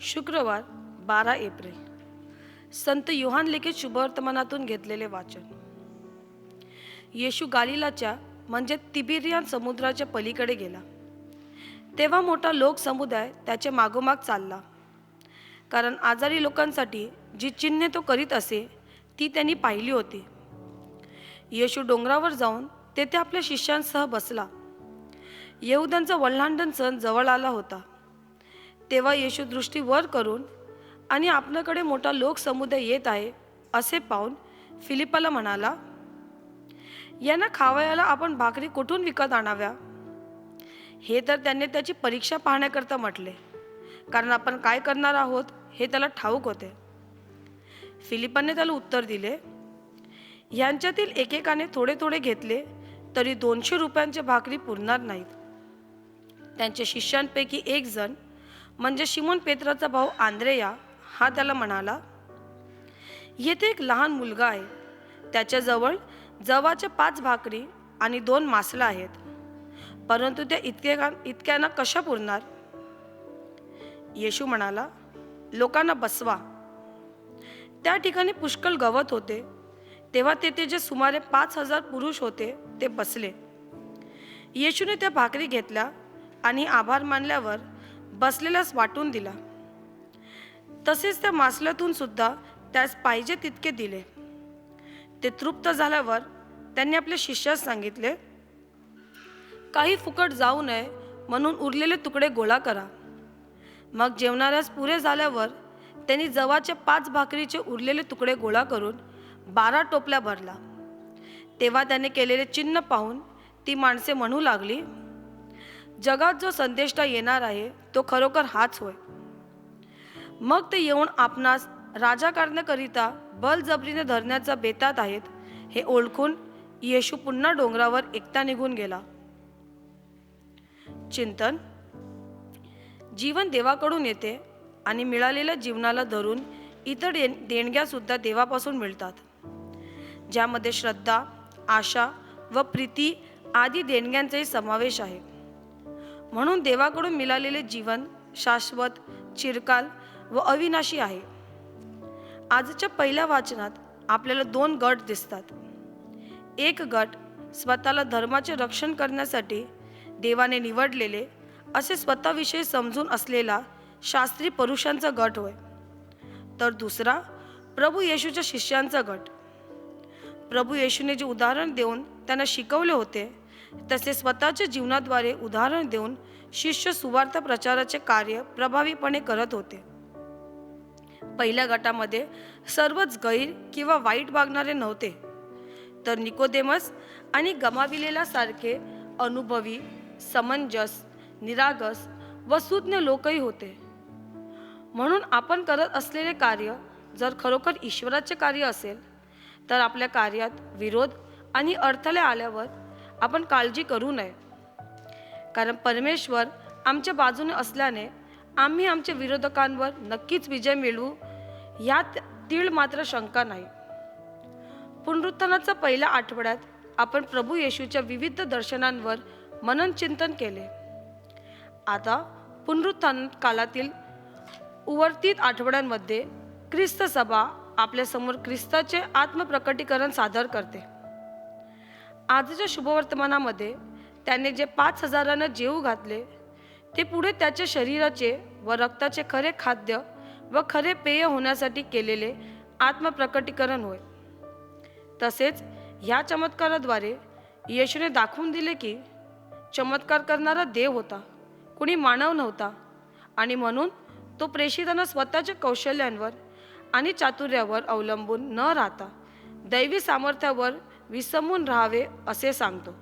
शुक्रवार बारा एप्रिल. संत युहान लिखित शुभवर्तमानातून घेतलेले वाचन. येशू गालिलाच्या म्हणजे तिबिरियान समुद्राच्या पलीकडे गेला. तेव्हा मोठा लोकसमुदाय त्याच्या मागोमाग चालला. कारण आजारी लोकांसाठी जी चिन्हे तो करीत असे ती त्यांनी पाहिली होती. येशू डोंगरावर जाऊन तेथे आपल्या शिष्यांसह बसला. येहुद्यांचा वल्हांडण सण जवळ आला होता. तेव्हा येशू दृष्टी वर करून आणि आपल्याकडे मोठा लोकसमुदाय येत आहे असे पाहून फिलिपाला म्हणाला यांना खावयाला आपण भाकरी कुठून विकत आणाव्या? हे तर त्यांनी त्याची परीक्षा पाहण्याकरता म्हटले कारण आपण काय करणार आहोत हे त्याला ठाऊक होते. फिलिपाने त्याला उत्तर दिले यांच्यातील एकेकाने थोडे थोडे घेतले तरी दोनशे रुपयांचे भाकरी पुरणार नाहीत. त्यांच्या शिष्यांपैकी एक जण म्हणजे शिमोन पेत्राचा भाऊ आंद्रेया हा त्याला म्हणाला येथे एक लहान मुलगा आहे. त्याच्याजवळ जवाच्या पाच भाकरी आणि दोन मासला आहेत. परंतु त्या इतक्या इतक्यांना कशा पुरणार? येशू म्हणाला लोकांना बसवा. त्या ठिकाणी पुष्कळ गवत होते. तेव्हा तेथे जे सुमारे पाच हजार पुरुष होते ते बसले. येशूने त्या भाकरी घेतल्या आणि आभार मानल्यावर बसलेलाच वाटून दिला. तसेच त्या मासल्यातून सुद्धा त्यास पाहिजे तितके दिले. ते तृप्त झाल्यावर त्यांनी आपल्या शिष्यास सांगितले काही फुकट जाऊ नये म्हणून उरलेले तुकडे गोळा करा. मग जेवणाऱ्यास पुरे झाल्यावर त्यांनी जवाचे पाच भाकरीचे उरलेले तुकडे गोळा करून बारा टोपल्या भरला. तेव्हा त्याने केलेले चिन्ह पाहून ती माणसे म्हणू लागली जगात जो संदेष्टा येणार आहे तो खरोखर हाच होय. मग ते येऊन आपणास राजा करण्याकरिता बलजबरीने धरण्याचा बेतात आहेत हे ओळखून येशू पुन्हा डोंगरावर एकटा निघून गेला. चिंतन जीवन देवाकडून येते आणि मिळालेल्या जीवनाला धरून इतर दे देणग्यासुद्धा देवापासून मिळतात. ज्यामध्ये श्रद्धा आशा व प्रीती आदी देणग्यांचाही समावेश आहे. म्हणून देवाकडून मिळालेले जीवन शाश्वत चिरकाल व अविनाशी आहे. आजच्या पहिल्या वाचनात आपल्याला दोन गट दिसतात. एक गट स्वतःला धर्माचे रक्षण करण्यासाठी देवाने निवडलेले असे स्वतःविषयी समजून असलेला शास्त्री पुरुषांचा गट होय. तर दुसरा प्रभू येशूच्या शिष्यांचा गट. प्रभू येशूने जे उदाहरण देऊन त्यांना शिकवले होते तसे स्वतःच्या जीवनाद्वारे उदाहरण देऊन शिष्य सुवार्थ प्रचाराचे कार्य प्रभावीपणे करत होते. पहिल्या गटामध्ये सर्वच गैर किंवा वाईट वागणारे नव्हते. तर निकोदेमस आणि गमाविलेला सारखे अनुभवी समंजस निरागस व सुज्ञ लोकही होते. म्हणून आपण करत असलेले कार्य जर खरोखर ईश्वराचे कार्य असेल तर आपल्या कार्यात विरोध आणि अडथळे आल्यावर आपण काळजी करू नये. कारण परमेश्वर आमच्या बाजूने असल्याने आम्ही आमच्या विरोधकांवर नक्कीच विजय मिळवू यात तीळ मात्र शंका नाही. पुनरुत्थानाचा पहिल्या आठवड्यात आपण प्रभू येशूच्या विविध दर्शनांवर मनन चिंतन केले. आता पुनरुत्थान कालातील उवर्तित आठवड्यांमध्ये ख्रिस्त सभा आपल्यासमोर ख्रिस्ताचे आत्मप्रकटीकरण सादर करते. आजच्या शुभवर्तमानामध्ये त्याने जे पाच हजारांना जेऊ घातले ते पुढे त्याच्या शरीराचे व रक्ताचे खरे खाद्य व खरे पेय होण्यासाठी केलेले आत्मप्रकटीकरण होय. तसेच ह्या चमत्काराद्वारे येशूने दाखवून दिले की चमत्कार करणारा देव होता कुणी मानव नव्हता आणि म्हणून तो प्रेषितांना स्वतःच्या कौशल्यांवर आणि चातुर्यावर अवलंबून न राहता दैवी सामर्थ्यावर विसमून राहावे असे सांगतो.